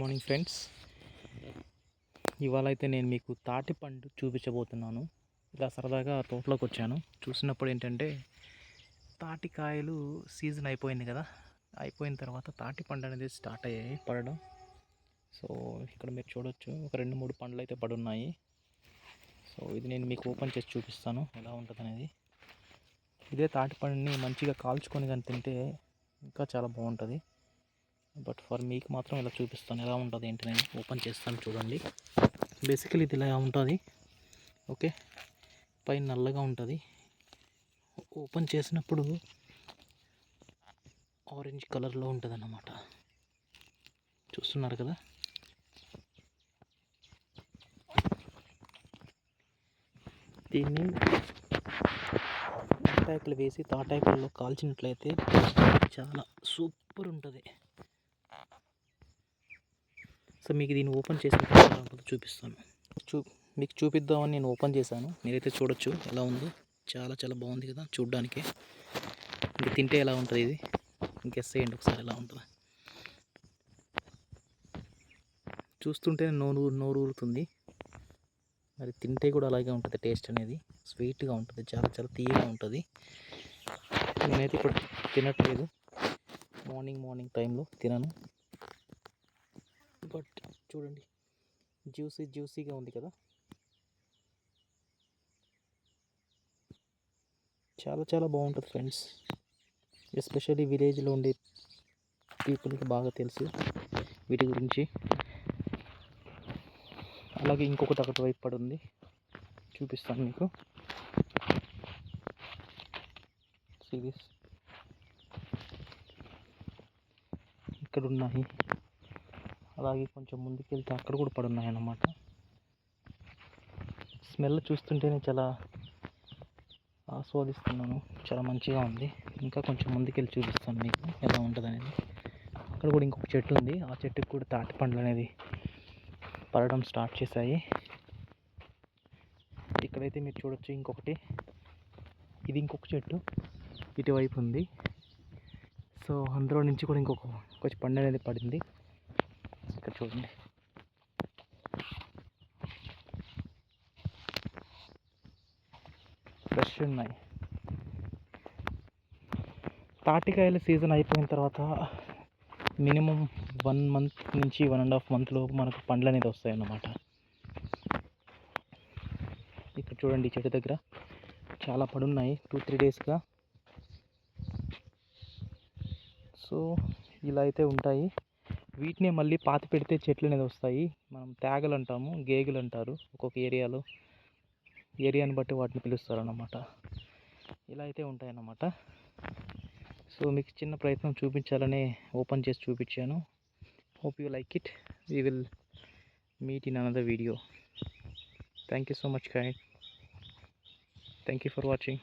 Morning friends. ఇవాళ అయితే నేను మీకు తాటి పండు చూపించబోతున్నాను. ఇలా సరదాగా తోటలోకి వచ్చాను. చూసినప్పుడు ఏంటంటే తాటికాయలు సీజన్ అయిపోయింది కదా. అయిపోయిన తర్వాత తాటి పండు అనేది స్టార్ట్ అయ్యాయి పడడం. సో ఇక్కడ మీరు చూడొచ్చు ఒక రెండు మూడు పండ్లు అయితే పడున్నాయి. సో ఇది నేను మీకు ఓపెన్ చేసి చూపిస్తాను ఎలా ఉంటుంది అనేది ఇదే తాటి పండుని మంచిగా కాల్చుకొని కానీ తింటే ఇంకా చాలా బాగుంటుంది. బట్ ఫర్ మీకు మాత్రం ఇలా చూపిస్తాను. ఎలా ఉంటుంది ఏంటి నేను ఓపెన్ చేస్తాను చూడండి. బేసికలీ ఇది ఇలా ఉంటుంది. ఓకే పైన నల్లగా ఉంటుంది. ఓపెన్ చేసినప్పుడు ఆరెంజ్ కలర్లో ఉంటుంది అన్నమాట చూస్తున్నారు కదా? దీన్ని తాటాకులు వేసి తాటాకుల్లో కాల్చినట్లయితే చాలా సూపర్ ఉంటుంది. సో మీకు దీన్ని ఓపెన్ చేసిన తర్వాత చూపిస్తాను. చూ మీకు చూపిద్దామని నేను ఓపెన్ చేశాను. మీరైతే చూడొచ్చు ఎలా ఉందో. చాలా చాలా బాగుంది కదా చూడ్డానికి. ఇంకా తింటే ఎలా ఉంటుంది ఇది? గెస్ చేయండి ఒకసారి ఎలా ఉంటుంది? చూస్తుంటే నోరు నోరు ఊరుతుంది. మరి తింటే కూడా అలాగే ఉంటుంది టేస్ట్ అనేది. స్వీట్గా ఉంటుంది. చాలా చాలా తీయగా ఉంటుంది. నేనైతే ఇప్పుడు తినట్లేదు. మార్నింగ్ మార్నింగ్ టైంలో తినను. బట్ చూడండి. జ్యూసీ జ్యూసీగా ఉంది కదా. చాలా చాలా బాగుంటుంది ఫ్రెండ్స్. ఎస్పెషల్లీ విలేజ్లో ఉండే పీపుల్కి బాగా తెలుసు వీటి గురించి. అలాగే ఇంకొకటి అక్కడ వైపు పడి ఉంది. చూపిస్తాను మీకు. సిరీస్ ఇక్కడ ఉన్నాయి అలాగే కొంచెం ముందుకెళ్తే అక్కడ కూడా పడి స్మెల్ చూస్తుంటేనే చాలా ఆస్వాదిస్తున్నాను. చాలా మంచిగా ఉంది. ఇంకా కొంచెం ముందుకెళ్ళి చూపిస్తాను మీకు ఎలా ఉంటుంది అనేది అక్కడ కూడా ఇంకొక చెట్టు ఉంది. ఆ చెట్టుకి కూడా తాటి పండ్లు అనేది పడడం స్టార్ట్ చేశాయి. ఇక్కడైతే మీరు చూడొచ్చు ఇంకొకటి. ఇది ఇంకొక చెట్టు. ఇటువైపు ఉంది. సో అందులో నుంచి కూడా ఇంకొక కొంచెం పండు అనేది పడింది. ఇక్కడ చూడండి. ఫ్రెష్ ఉన్నాయి. తాటికాయల సీజన్ అయిపోయిన తర్వాత మినిమం వన్ మంత్ నుంచి వన్ అండ్ హాఫ్ మంత్ లోపు మనకు పండ్లు అనేది వస్తాయి అన్నమాట ఇక్కడ చూడండి చెట్టు దగ్గర చాలా పడున్నాయి టూ త్రీ డేస్గా సో ఇలా అయితే ఉంటాయి. వీటిని మళ్ళీ పాతి పెడితే చెట్లు అనేది వస్తాయి. మనం తేగలు అంటాము గేగులు అంటారు ఒక్కొక్క ఏరియాలో. ఏరియాని బట్టి వాటిని పిలుస్తారు అన్నమాట ఇలా అయితే ఉంటాయన్నమాట. సో మీకు చిన్న ప్రయత్నం చూపించాలనే ఓపెన్ చేసి చూపించాను. Hope you like it we will meet in another video thank you so much kind thank you for watching